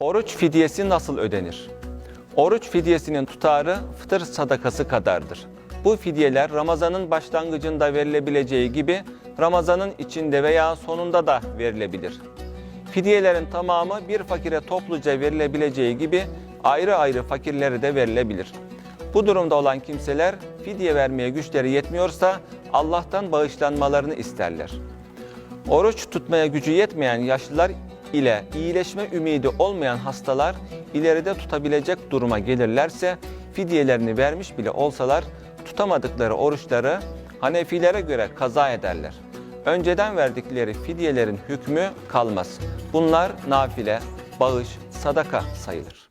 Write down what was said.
Oruç fidyesi nasıl ödenir? Oruç fidyesinin tutarı fıtır sadakası kadardır. Bu fidyeler Ramazan'ın başlangıcında verilebileceği gibi Ramazan'ın içinde veya sonunda da verilebilir. Fidyelerin tamamı bir fakire topluca verilebileceği gibi ayrı ayrı fakirlere de verilebilir. Bu durumda olan kimseler fidye vermeye güçleri yetmiyorsa Allah'tan bağışlanmalarını isterler. Oruç tutmaya gücü yetmeyen yaşlılar ile iyileşme ümidi olmayan hastalar ileride tutabilecek duruma gelirlerse fidyelerini vermiş bile olsalar tutamadıkları oruçları Hanefilere göre kaza ederler. Önceden verdikleri fidyelerin hükmü kalmaz. Bunlar nafile, bağış, sadaka sayılır.